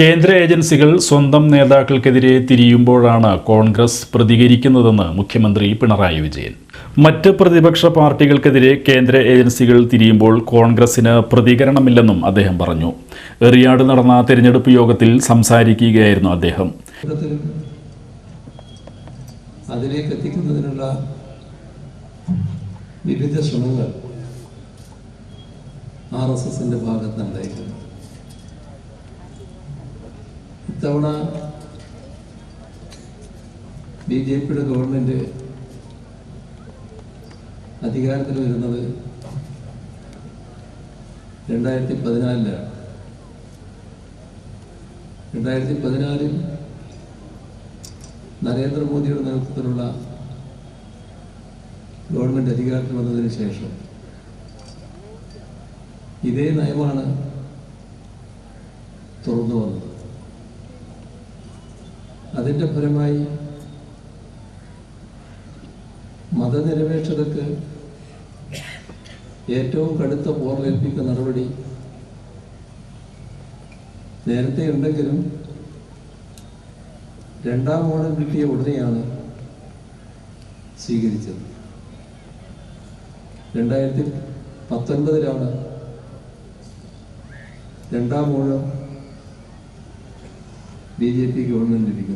കേന്ദ്ര ഏജൻസികൾ സ്വന്തം നേതാക്കൾക്കെതിരെ തിരിയുമ്പോഴാണ് കോൺഗ്രസ് പ്രതികരിക്കുന്നതെന്ന് മുഖ്യമന്ത്രി പിണറായി വിജയൻ. മറ്റ് പ്രതിപക്ഷ പാർട്ടികൾക്കെതിരെ കേന്ദ്ര ഏജൻസികൾ തിരിയുമ്പോൾ കോൺഗ്രസിന് പ്രതികരണമില്ലെന്നും അദ്ദേഹം പറഞ്ഞു. എറിയാട് നടന്ന തെരഞ്ഞെടുപ്പ് യോഗത്തിൽ സംസാരിക്കുകയായിരുന്നു അദ്ദേഹം. അതിലേക്ക് എത്തിക്കുന്നതിനുള്ള വിവിധ ശ്രമങ്ങൾ ആർ എസ് എസിന്റെ ഇത്തവണ ബി ജെ പിയുടെ ഗവൺമെന്റ് അധികാരത്തിൽ വരുന്നത് രണ്ടായിരത്തി പതിനാലിലാണ് രണ്ടായിരത്തി പതിനാലിൽ നരേന്ദ്രമോദിയുടെ നേതൃത്വത്തിലുള്ള ഗവൺമെന്റ് അധികാരത്തിൽ വന്നതിന് ശേഷം ഇതേ നയമാണ് തുറന്നു വന്നത്. അതിന്റെ ഫലമായി മതനിരപേക്ഷതക്ക് ഏറ്റവും കടുത്ത പോർലേൽപ്പിക്കുന്ന നടപടി നേരത്തെ ഉണ്ടെങ്കിലും രണ്ടാം ഓണം കിട്ടിയ ഉടനെയാണ് സ്വീകരിച്ചത്. രണ്ടായിരത്തി പത്തൊൻപതിലാണ് രണ്ടാം Onam B J P government ആ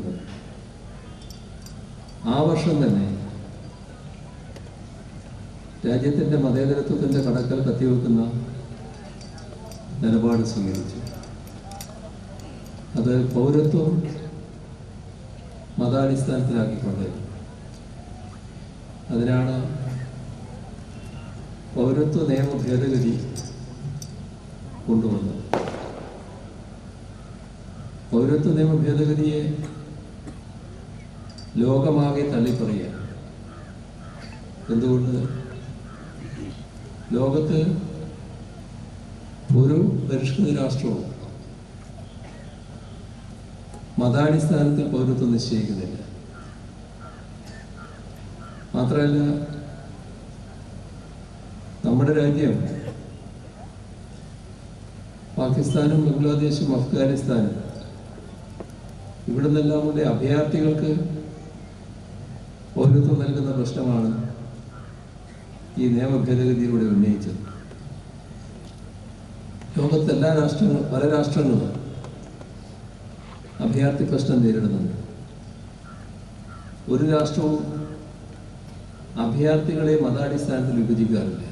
വർഷം തന്നെ. രാജ്യത്തിന്റെ മതേതരത്വത്തിന്റെ കടക്കൽ കത്തിവെക്കുന്ന നിലപാട് സ്വീകരിച്ചു. അത് പൗരത്വം മതാടിസ്ഥാനത്തിലാക്കിക്കൊണ്ട് അതിനാണ് പൗരത്വ നിയമ ഭേദഗതി കൊണ്ടുവന്നത്. പൗരത്വ നിയമ ഭേദഗതിയെ ലോകമാകെ തള്ളിപ്പറയുക. എന്തുകൊണ്ട്? ലോകത്ത് ഒരു പരിഷ്കൃത രാഷ്ട്രവും മതാടിസ്ഥാനത്തിൽ പൗരത്വം നിശ്ചയിക്കുന്നില്ല. മാത്രമല്ല നമ്മുടെ രാജ്യം പാകിസ്ഥാനും ബംഗ്ലാദേശും അഫ്ഗാനിസ്ഥാനും ഇവിടെ നിന്നെല്ലാം കൂടെ അഭയാർത്ഥികൾക്ക് പൗരത്വം നൽകുന്ന പ്രശ്നമാണ് ഈ നിയമ ഭേദഗതിയിലൂടെ ഉന്നയിച്ചത്. ലോകത്തെ എല്ലാ രാഷ്ട്രങ്ങളും പല രാഷ്ട്രങ്ങളും അഭയാർത്ഥി പ്രശ്നം നേരിടുന്നുണ്ട്. ഒരു രാഷ്ട്രവും അഭയാർത്ഥികളെ മതാടിസ്ഥാനത്തിൽ വിഭജിക്കാറില്ല.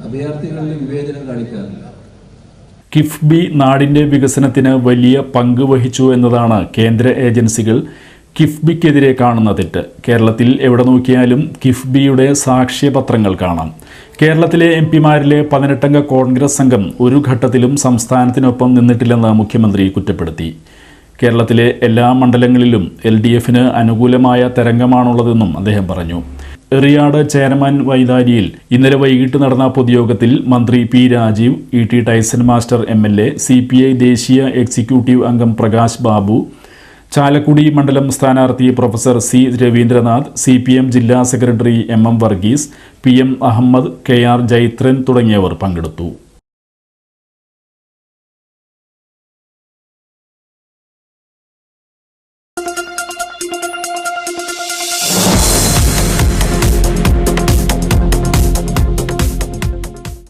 അഭയാർത്ഥികളിൽ വിവേചനം കാണിക്കാറില്ല. കിഫ്ബി നാടിന്റെ വികസനത്തിന് വലിയ പങ്ക് വഹിച്ചു എന്നതാണ് കേന്ദ്ര ഏജൻസികൾ കിഫ്ബിക്കെതിരെ കാണുന്ന തെറ്റ്. കേരളത്തിൽ എവിടെ നോക്കിയാലും കിഫ്ബിയുടെ സാക്ഷ്യപത്രങ്ങൾ കാണാം. കേരളത്തിലെ എം പിമാരിലെ പതിനെട്ടംഗ കോൺഗ്രസ് സംഘം ഒരു ഘട്ടത്തിലും സംസ്ഥാനത്തിനൊപ്പം നിന്നിട്ടില്ലെന്ന് മുഖ്യമന്ത്രി കുറ്റപ്പെടുത്തി. കേരളത്തിലെ എല്ലാ മണ്ഡലങ്ങളിലും എൽ ഡി എഫിന് അനുകൂലമായ തരംഗമാണുള്ളതെന്നും അദ്ദേഹം പറഞ്ഞു. എറിയാട് ചേരമാൻ വൈതാരിയിൽ ഇന്നലെ വൈകിട്ട് നടന്ന പൊതുയോഗത്തിൽ മന്ത്രി P Rajeev E T Taison master M L A C P I ദേശീയ എക്സിക്യൂട്ടീവ് അംഗം പ്രകാശ് ബാബു ചാലക്കുടി മണ്ഡലം സ്ഥാനാർത്ഥി professor C Raveendranath C P M ജില്ലാ secretary M M Varghese P M Ahammed K R Jaithran തുടങ്ങിയവർ പങ്കെടുത്തു.